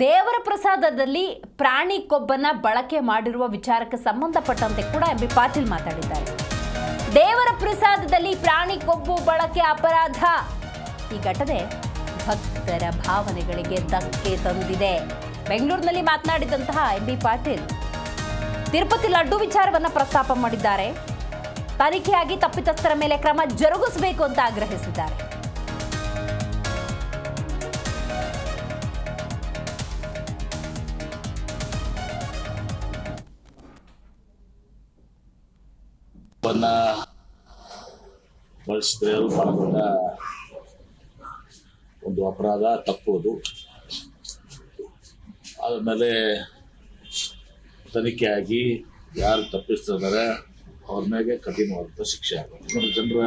ದೇವರ ಪ್ರಸಾದದಲ್ಲಿ ಪ್ರಾಣಿ ಕೊಬ್ಬನ್ನ ಬಳಕೆ ಮಾಡಿರುವ ವಿಚಾರಕ್ಕೆ ಸಂಬಂಧಪಟ್ಟಂತೆ ಕೂಡ ಎಂ ಬಿ ಪಾಟೀಲ್ ಮಾತಾಡಿದ್ದಾರೆ. ದೇವರ ಪ್ರಸಾದದಲ್ಲಿ ಪ್ರಾಣಿ ಕೊಬ್ಬು ಬಳಕೆ ಅಪರಾಧ. ಈ ಘಟನೆ ಭಕ್ತರ ಭಾವನೆಗಳಿಗೆ ಧಕ್ಕೆ ತಂದಿದೆ. ಬೆಂಗಳೂರಿನಲ್ಲಿ ಮಾತನಾಡಿದಂತಹ ಎಂ ಬಿ ಪಾಟೀಲ್, ತಿರುಪತಿ ಲಡ್ಡು ವಿಚಾರವನ್ನ ಪ್ರಸ್ತಾಪ ಮಾಡಿದ್ದಾರೆ. ತನಿಖೆಯಾಗಿ ತಪ್ಪಿತಸ್ಥರ ಮೇಲೆ ಕ್ರಮ ಜರುಗಿಸಬೇಕು ಅಂತ ಆಗ್ರಹಿಸಿದ್ದಾರೆ. ಬಣ್ಣ ಬಳಸಿದ್ರೆ ಅದು ಬಹಳ ದೊಡ್ಡ ಒಂದು ಅಪರಾಧ ತಪ್ಪೋದು ಆದಮೇಲೆ ತನಿಖೆ ಆಗಿ ಯಾರು ತಪ್ಪಿಸ್ತಿದ್ದಾರೆ ಅವ್ರ ಮೇಲೆ ಕಠಿಣವಾದಂಥ ಶಿಕ್ಷೆ ಆಗುತ್ತೆ. ಜನರ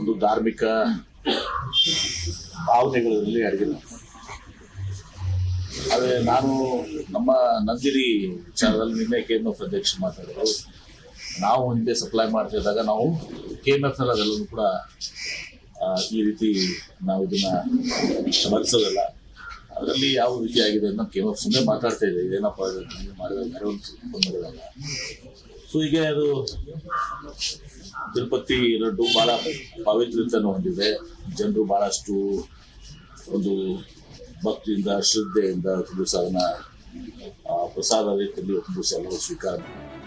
ಒಂದು ಧಾರ್ಮಿಕ ಭಾವನೆಗಳಲ್ಲಿ ಅಡಗಿಲ್ಲ. ಆದರೆ ನಾನು ನಮ್ಮ ನಂದಿನಿ ವಿಚಾರದಲ್ಲಿ ನಿನ್ನೆ ಕೆ ಎಂ ಎಫ್ ಅಧ್ಯಕ್ಷ ಮಾತಾಡಿದ್ರು. ನಾವು ಹಿಂದೆ ಸಪ್ಲೈ ಮಾಡ್ತಿದ್ದಾಗ ನಾವು ಕೆ ಎಂ ಎಫ್ ಕೂಡ ಈ ರೀತಿ ನಾವು ಇದನ್ನ ಬಳಸೋದಲ್ಲ. ಅದರಲ್ಲಿ ಯಾವ ರೀತಿ ಆಗಿದೆ ಅಂತ ಕೆ ಎಂ ಎಫ್ ಸುಮ್ಮನೆ ಮಾತಾಡ್ತಾ ಇದೆ. ಇದೇನಪ್ಪ ಮಾಡಿದಾಗ ಸೊ ಈಗ ಅದು ತಿರುಪತಿ ಲಡ್ಡು ಬಹಳ ಪವಿತ್ರತೆಯನ್ನು ಹೊಂದಿದೆ. ಜನರು ಬಹಳಷ್ಟು ಒಂದು ಭಕ್ತಿಯಿಂದ, ಶ್ರದ್ಧೆಯಿಂದ ಒಂದು ಸಾಧನ ಪ್ರಸಾದ ರೀತಿಯಲ್ಲಿ ಒಂದು ಸಾಲ ಸ್ವೀಕಾರ